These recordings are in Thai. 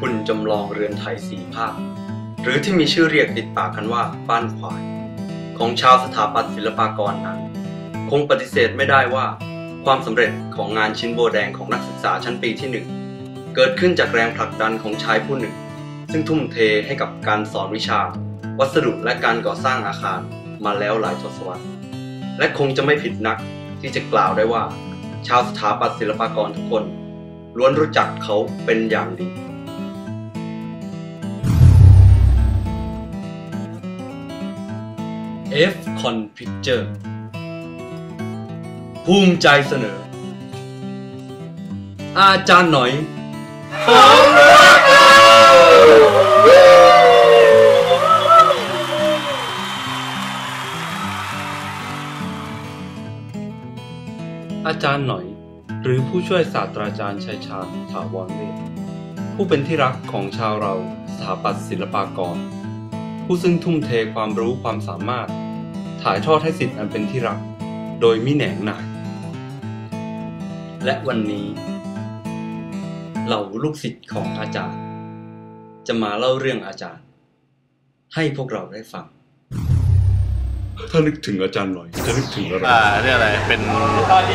หุ่นจำลองเรือนไทยสีภาค หรือที่มีชื่อเรียกติดปากกันว่าบ้านควาย ของชาวสถาปัตย์ศิลปากรนั้น คงปฏิเสธไม่ได้ว่า ความสำเร็จของงานชิ้นโบแดงของนักศึกษาชั้นปีที่หนึ่งเกิดขึ้นจากแรงผลักดันของชายผู้หนึ่ง ซึ่งทุ่มเทให้กับการสอนวิชา วัสดุและการก่อสร้างอาคารมาแล้วหลายทศวรรษ และคงจะไม่ผิดนักที่จะกล่าวได้ว่า ชาวสถาปัตย์ศิลปากรทุกคนล้วนรู้จักเขาเป็นอย่างดี F Con Picture ภูมิใจเสนอ อาจารย์หน่อยอาจารย์หน่อย หรือผู้ช่วยศาสตราจารย์ชัยชาญถาวรเวทผู้เป็นที่รักของชาวเราสถาปัตยศิลปากร ผู้ซึ่งทุ่มเทความรู้ความสามารถ ถ่ายทอดให้สิทธิ์อันเป็นที่รัก โดยมิแหนงหน่ายและวันนี้ เหล่าลูกศิษย์ของอาจารย์ จะมาเล่าเรื่องอาจารย์ ให้พวกเราได้ฟัง ถ้านึกถึงอาจารย์หน่อย จะนึกถึงอะไรอ่าเรียกอะไร เป็น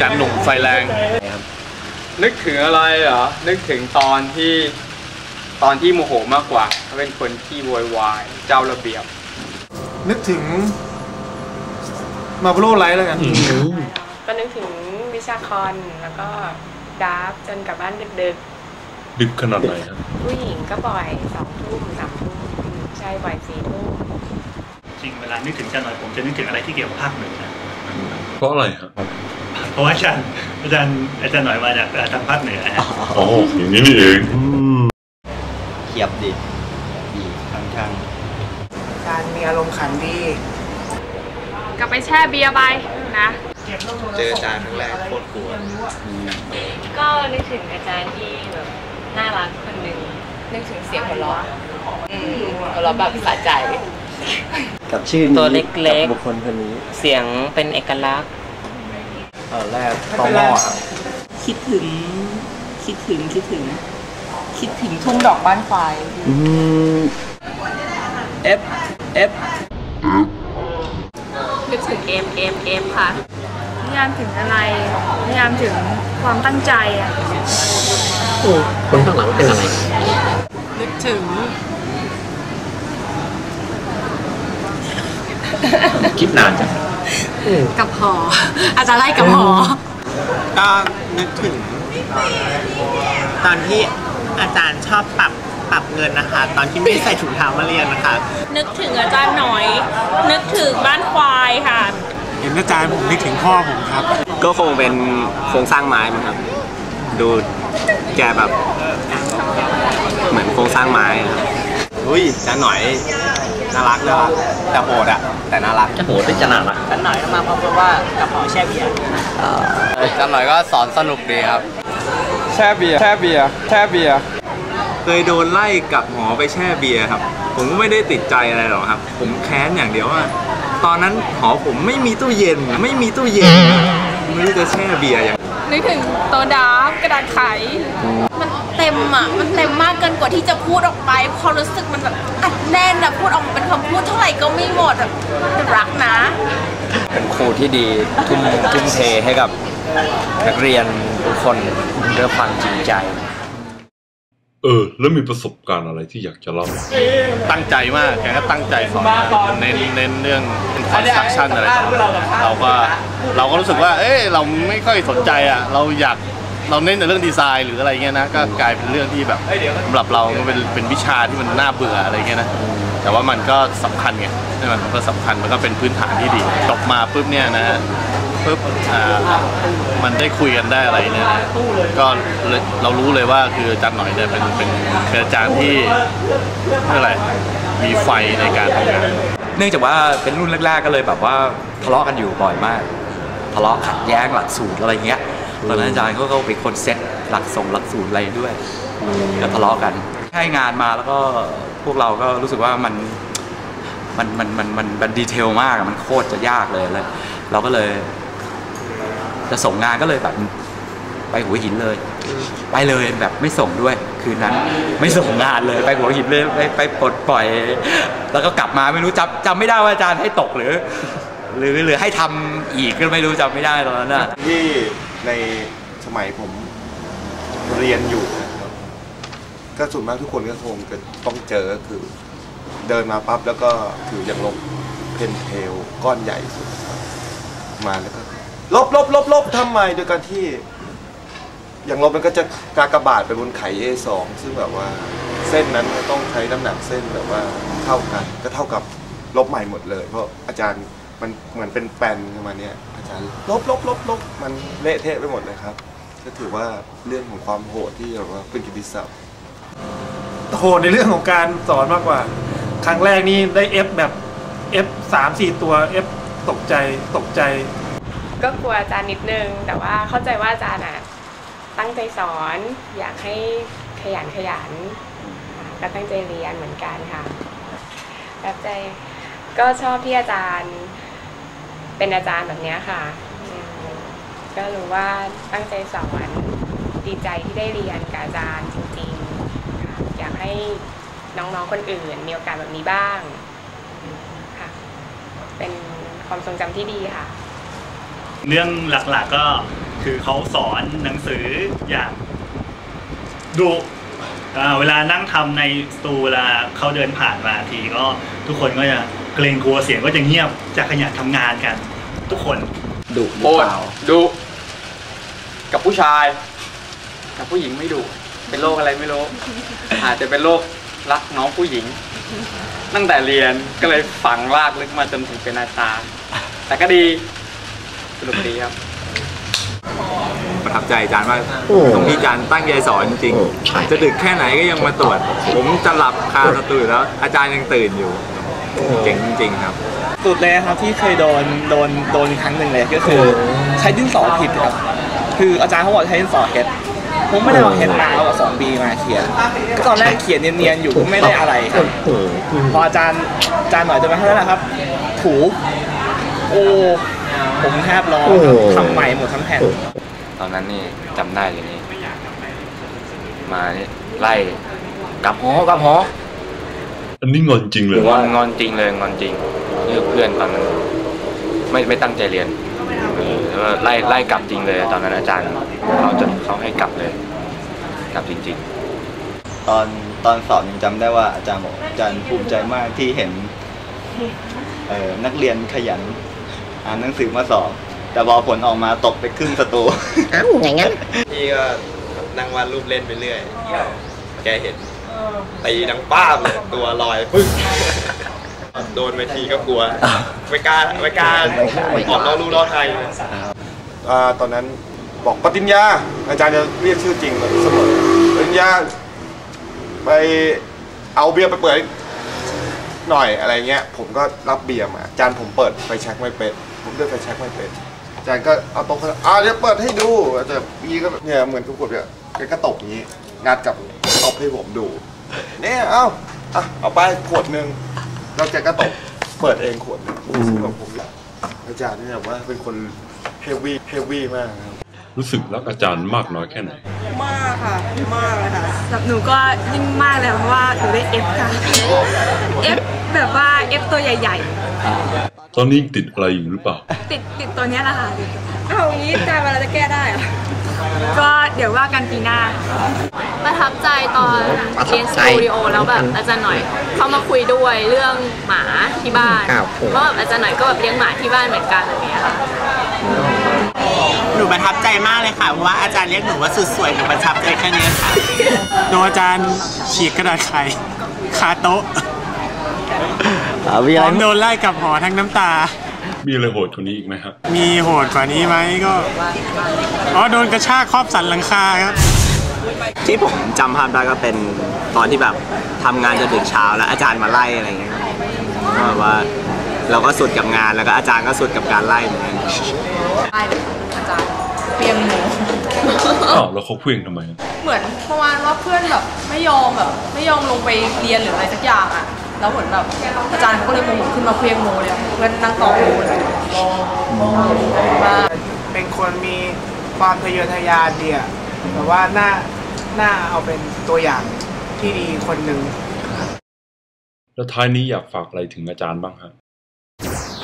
จันหนุ่มไฟแรง นึกถึงอะไรเหรอ นึกถึงตอนที่ ตอนที่โมโหมากกว่าเขาเป็นคนที่โวยวายเจ้าระเบียบ นึกถึงมาโบโลไลท์แล้วกันก็นึกถึงวิชาคอนแล้วก็ดาฟจนกลับบ้านดึกดึกขนาดไหนครับๆผู้หญิงก็บ่อยสองทุ่มสามทุ่มชายบ่อยสี่ทุ่มจริงเวลานึกถึงอาจารย์หน่อยผมจะนึกถึงอะไรที่เกี่ยวกับภาคเหนือนะเพราะอะไรครับเพราะว่าอาจารย์อาจารย์อาจารย์หน่อยมาจากทางภาคเหนือฮะอ๋ออย่างนี้นี่เองเที ยบดิดีค่อนข้างการมีอารมณ์ขันดี กลับไปแช่เบียร์ไปนะเจออาจารย์ครั้งแรกโคตรกลัวก็นึกถึงอาจารย์ที่แบบน่ารักคนหนึ่งนึกถึงเสียงหัวเราะอืมหัวเราะแบบสะใจ กับชื่อนี้ตัวเล็กๆกับบุคคลคนนี้ เสียงเป็นเอกลักษณ์ตอนแรกตอหม้อครับคิดถึงคิดถึงคิดถึง คิดถึงทุ่งดอกบ้านควาย อืม F F นึกถึงเอ็มเอ็มเอ็มค่ะ นิยามถึงอะไร นิยามถึงความตั้งใจอะคนข้างหลังเป็นอะไร นึกถึง คิดนานจังกับหอ อาจารย์ไล่กับหอ ก็นึกถึง ตอนที่ อาจารย์ชอบปรับปรับเงินนะคะ ตอนที่ไม่ใส่ถุงเท้ามาเรียนนะคะ นึกถึงอาจารย์หน่อย นึกถึงบ้านควายค่ะ เห็นอาจารย์ผมนึกถึงพ่อผมครับ ก็คงเป็นโครงสร้างไม้มั้งครับ ดูแกแบบ เหมือนโครงสร้างไม้ครับอุ้ยจานหน่อยน่ารักน่ารักแต่โหดอะแต่น่ารักจะโหดได้จะน่ารักอาจารย์หน่อยมาเพราะว่ากับหอแช่เบียร์จำหน่อยก็สอนสนุกดีครับ แช่เบียร์แช่เบียร์แช่เบียร์เคยโดนไล่กลับหอไปแช่เบียร์ครับ ผมก็ไม่ได้ติดใจอะไรหรอกครับ ผมแค้นอย่างเดียวว่า ตอนนั้นหอผมไม่มีตู้เย็นไม่มีตู้เย็นไม่รู้จะแช่เบียร์ยังนึกถึงโตะดาฟกระดาษไข มันเต็มอะ มันเต็มมากเกินกว่าที่จะพูดออกไปพอรู้สึกมันแบบอัดแน่นอะพูดออกมาเป็นคำพูดเท่าไหร่ก็ไม่หมดแบบแต่รักนะ เป็นครูที่ดีทุ่มทุ่มเทให้กับนักเรียน ทุกคนด้วยความจริงใจ เออ แล้วมีประสบการณ์อะไรที่อยากจะเล่า ตั้งใจมากแกก็ตั้งใจสอนมากเน้นเน้นเรื่อง construction อะไรต่างๆเราก็เราก็รู้สึกว่า เอ้ยเราไม่ค่อยสนใจอะ เราอยากเราเน้นแต่เรื่องดีไซน์หรืออะไรเงี้ยนะ ก็กลายเป็นเรื่องที่แบบสำหรับเรามันเป็นเป็นวิชาที่มันน่าเบื่ออะไรเงี้ยนะ แต่ว่ามันก็สำคัญไงใช่ไหมมันก็สำคัญมันก็เป็นพื้นฐานที่ดีจบมาปุ๊บเนี่ยนะ ปุ๊บอ่ามันได้คุยกันได้อะไรเนี่ยนะก็เลยเรารู้เลยว่าคืออาจารย์หน่อยเนี่ยเป็นเป็นเป็นอาจารย์ที่เรียกอะไรมีไฟในการทำงาน เนื่องจากว่าเป็นรุ่นแรกๆก็เลยแบบว่าทะเลาะกันอยู่บ่อยมาก ทะเลาะขัดแย้งหลักสูตรอะไรเงี้ยตอนนั้นอาจารย์เขาก็เป็นคนเซตหลักส่งหลักสูตรอะไรด้วยก็ทะเลาะกันให้งานมาแล้วก็พวกเราก็รู้สึกว่ามันมันมันมันมันดีเทลมากอะมันโคตรจะยากเลยเลย เราก็เลย จะส่งงานก็เลยแบบไปหัวหินเลย ไปเลยแบบไม่ส่งด้วย คืนนั้น ไม่ส่งงานเลยไปหัวหินเลยไปไปปลดปล่อย แล้วก็กลับมาไม่รู้จำจำไม่ได้ว่าอาจารย์ให้ตกหรือ หรือหรือให้ทำอีกก็ไม่รู้จำไม่ได้ตอนนั้นน่ะที่ในสมัยผมเรียนอยู่ก็ส่วนมากทุกคนก็คงจะต้องเจอก็คือ เดินมาปั๊บแล้วก็ถือยังลบเพนเทลก้อนใหญ่สุดมาแล้วก็ ลบลบลบลบทำไมโดยการที่ อย่างลบมันก็จะกากบาดไปบนไข A2 ซึ่งแบบว่าเส้นนั้นก็ต้องใช้น้ำหนักเส้นแบบว่าเท่ากัน ก็เท่ากับลบใหม่หมดเลย เพราะอาจารย์มันเหมือนเป็นแปลนประมาณเนี้ยอาจารย์ลบลบลบลบมันเละเทะไปหมดเลยครับ ก็ถือว่าเรื่องของความโหดที่แบบว่าเป็นกิตติศัพท์โหดในเรื่องของการสอนมากกว่า ครั้งแรกนี่ได้ F แบบ F สามสี่ตัว F ตกใจตกใจ ก็กลัวอาจารย์นิดนึง แต่ว่าเข้าใจว่าอาจารย์อะตั้งใจสอนอยากให้ขยันขยันก็ตั้งใจเรียนเหมือนกันค่ะประทับใจก็ชอบที่อาจารย์เป็นอาจารย์แบบเนี้ยค่ะ ก็รู้ว่าตั้งใจสอนดีใจที่ได้เรียนกับอาจารย์จริงๆ อยากให้น้องๆคนอื่นมีโอกาสแบบนี้บ้างค่ะ เป็นความทรงจำที่ดีค่ะ เรื่องหลักๆก็คือเขาสอนหนังสืออย่างดุเวลานั่งทำในสตูเวลาเขาเดินผ่านมาทีก็ทุกคนก็จะเกรงกลัวเสียงก็จะเงียบจะขยันทำงานกัน ทุกคนดุโคตรดุกับผู้ชาย กับผู้หญิงไม่ดุเป็นโรคอะไรไม่รู้อาจจะเป็นโรครักน้องผู้หญิง ตั้งแต่เรียนก็เลยฝังลากลึกมาจนถึงเป็นอาจารย์แต่ก็ดี สนุกดีครับ ประทับใจอาจารย์มากตรงที่อาจารย์ตั้งใจสอนจริงๆจะดึกแค่ไหนก็ยังมาตรวจ ผมจะหลับคาสตูอยู่แล้ว อาจารย์ยังตื่นอยู่เก่งจริงๆครับสุดเลยครับที่เคยโดนโดนโดนครั้งหนึ่งเลยก็คือ ใช้ดินสอผิดครับ คืออาจารย์เขาบอกใช้ดินสอเฮดผมไม่ได้เอาเฮดมาเอาสองบีมาเขียนก็ตอนแรกเขียนเนียนๆอยู่ก็ไม่ได้อะไรครับพออาจารย์อาจารย์หน่อยจะมาเท่านั้นแหละครับ ถู โอ้ ผมแทบร้องครับทำใหม่หมดทั้งแผ่นตอนนั้นนี่จำได้เลยนี่มานี่ไล่กลับหอกลับหออันนี้งอนจริงเลยงอนงอนจริงเลยงอนจริงเลือกเพื่อนตอนนั้นไม่ไม่ตั้งใจเรียนเออแล้วก็ไล่ไล่กลับจริงเลย ตอนนั้นอาจารย์เขาจะเขาให้กลับเลยกลับจริงตอนตอนสอบยังจำได้ว่าอาจารย์บอกอาจารย์ภูมิใจมากที่เห็นเอ่อนักเรียนขยัน อ่านหนังสือมาสอบ แต่พอผลออกมาตกไปครึ่งสตูอ้าวอย่างงั้นพี่ก็นั่งวาดรูปเล่นไปเรื่อย แกเห็นตีดังป้าบเลยตัวลอยปึ๊กโดนเวทีก็กลัวไม่กล้าไม่กล้าออกนอกลู่นอกทางเลยอ่าตอนนั้นบอกปฏิญญา อาจารย์จะเรียกชื่อจริงเสมอปฏิญญาไปเอาเบียร์ไปเปิดหน่อยอะไรเงี้ย ผมก็รับเบียร์มาอาจารย์ผมเปิดไฟแช็กไม่เป็น ผมเลือกไฟแช็กไม่เป็นอาจารย์ก็เอาโต๊ะเขาอ่าเดี๋ยวเปิดให้ดูอาจารย์พี่ก็แบบเนี่ยเหมือนทุกคนเนี่ยแกก็ตบอย่างนี้งัดกับตบให้ผมดูเนี่ยเอาอะเอาไปขวดหนึ่งแล้วแกก็ตบเปิดเองขวดหนึงซึ่งแบบผมอาจารย์เนี่ยแบบว่าเป็นคนเฮฟวี่เฮฟวี่มากครับรู้สึกรักอาจารย์มากน้อยแค่ไหน มากค่ะ มากเลยค่ะสำหรับหนูก็ยิ่งมากเลยเพราะว่าหนูได้ F ค่ะ F แบบว่า F ตัวใหญ่ ตอนนี้ยังติดอะไรอยู่หรือเปล่าๆติดติดตัวเนี้ยแหละค่ะเอาอย่างนี้อาจารย์เวลาจะแก้ได้เหรอก็เดี๋ยวว่ากันปีหน้า ประทับใจตอนเรียนสตูดิโอแล้วแบบอาจารย์หน่อยเขามาคุยด้วยเรื่องหมาที่บ้านครับผมเพราะแบบอาจารย์หน่อยก็แบบเลี้ยงหมาที่บ้านเหมือนกันอะไรอย่างเงี้ยค่ะหนูประทับใจมากเลยค่ะเพราะว่าอาจารย์เรียกหนูว่าสุดสวยหนูประทับใจแค่นี้ค่ะโดนอาจารย์ฉีกกระดาษไข่คาโต๊ะอ่า มีพอะไรร้อมโดนไล่กลับหอทั้งน้ำตา มีอะไรโหดกว่านี้อีกไหมครับ มีโหดกว่านี้ไหมก็ อ๋อ โดนกระชากครอบสันหลังคาครับ ที่ผมจำภาพได้ก็เป็นตอนที่แบบทำงานจนถึงเช้าแล้วอาจารย์มาไล่อะไรอย่างเงี้ยครับก็แบบว่าเราก็สุดกับงานแล้วก็อาจารย์ก็สุดกับการไล่เหมือนกัน ได้เลยอาจารย์เพียงหนู อ้าวแล้วเขาเคว้งทำไม เหมือนประมาณว่าเพื่อนแบบไม่ยอมแบบ ไม่ยอมลงไปเรียนหรืออะไรสักอย่างอะ แล้วเหมือนแบบอาจารย์เขาก็เลยโมโหขึ้นมาเพียงโมเลยอะเพื่อนนั่งต่อโมเลยมากเป็นคนมีความทะเยอทะยานดีอะแบบว่าน่าน่าเอาเป็นตัวอย่างที่ดีคนหนึ่งแล้วท้ายนี้อยากฝากอะไรถึงอาจารย์บ้างฮะ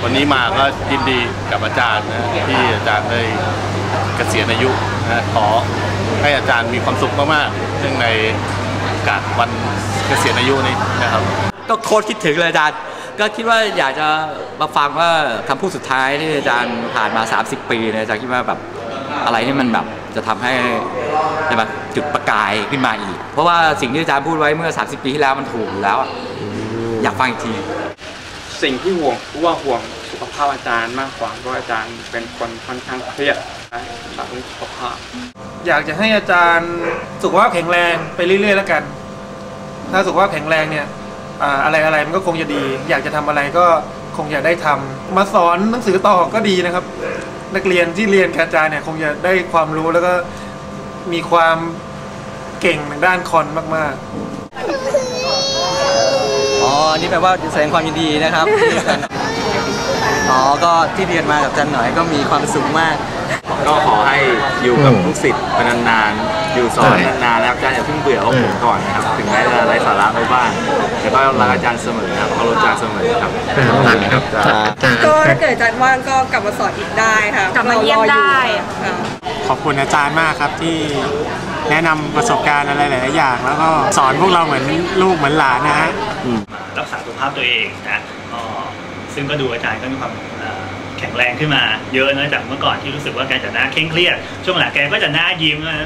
วันนี้มาก็ยินดีกับอาจารย์นะที่อาจารย์ได้เกษียณอายุนะขอให้อาจารย์มีความสุขมากๆเนื่องในการวันเกษียณอายุนี้นะครับ ก็โคตรคิดถึงเลยอาจารย์ ก็คิดว่าอยากจะมาฟังว่าคำพูดสุดท้ายที่อาจารย์ผ่านมา 30 ปีเนี่ยอาจารย์คิดว่าแบบอะไรที่มันแบบจะทำให้ใช่ไหมจุดประกายขึ้นมาอีก เพราะว่าสิ่งที่อาจารย์พูดไว้เมื่อ 30 ปีที่แล้วมันถูกแล้ว อยากฟังอีกที สิ่งที่ห่วงว่าห่วงสุขภาพอาจารย์มากกว่าเพราะอาจารย์เป็นคนค่อนข้างเครียดนะจาเรื่องสุขภาพ อยากจะให้อาจารย์สุขภาพแข็งแรงไปเรื่อยๆแล้วกัน ถ้าสุขภาพแข็งแรงเนี่ย อ่าอะไรอะไรมันก็คงจะดี อยากจะทำอะไรก็คงอยากได้ทำมาสอนหนังสือต่อก็ดีนะครับ นักเรียนที่เรียนกับอาจารย์เนี่ยคงจะได้ความรู้แล้วก็มีความเก่งทางด้านคอนมากๆ อ๋อ นี่แปลว่าแสดงความยินดีนะครับที่อาจารย์อ๋อ ก็ที่เรียนมากับอาจารย์หน่อยก็มีความสุขมาก ก็ขอให้อยู่กับลูกศิษย์เป็นนานๆ อยู่สอนนานๆนะครับอาจารย์อย่าเพิ่งเบื่อพวกผมก่อนนะครับถึงแม้จะไร้สาระไปบ้างแต่ก็รักอาจารย์เสมอครับเคารพอาจารย์เสมอครับครับก็ถ้าเกิดอาจารย์ว่างก็กลับมาสอนอีกได้ค่ะกลับมาเยี่ยมได้ค่ะขอบคุณอาจารย์มากครับที่แนะนำประสบการณ์อะไรหลายๆอย่าง แล้วก็สอนพวกเราเหมือนลูกเหมือนหลานนะฮะรักษาสุขภาพตัวเองนะก็ซึ่งก็ดูอาจารย์ก็มีความเอ่อแข็งแรงขึ้นมาเยอะนะจากเมื่อก่อนที่รู้สึกว่าแกจะหน้าเคร่งเครียดช่วงหลังแกก็จะหน้ายิ้มนะค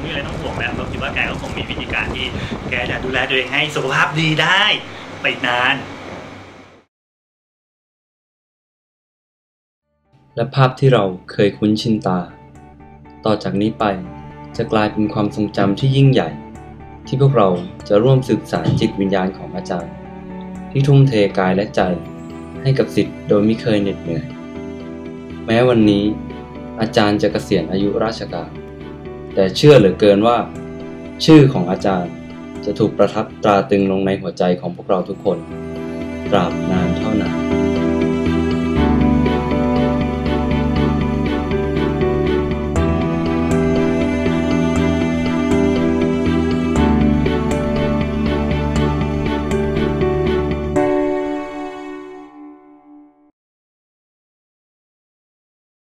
งไม่มีอะไรต้องห่วงแล้วก็คิดว่าแกก็คงมีวิธีการที่แกจะดูแลตัวเองให้สุขภาพดีได้ไปนาน และภาพที่เราเคยคุ้นชินตา ต่อจากนี้ไปจะกลายเป็นความทรงจำที่ยิ่งใหญ่ ที่พวกเราจะร่วมสืบสานจิตวิญญาณของอาจารย์ ที่ทุ่มเทกายและใจให้กับสิทธิ์โดยไม่เคยเหน็ดเหนื่อย แม้วันนี้อาจารย์จะเกษียณอายุราชการ แต่เชื่อเหลือเกินว่า ชื่อของอาจารย์จะถูกประทับตราตึงลงในหัวใจของพวกเราทุกคนตราบนานเท่านาน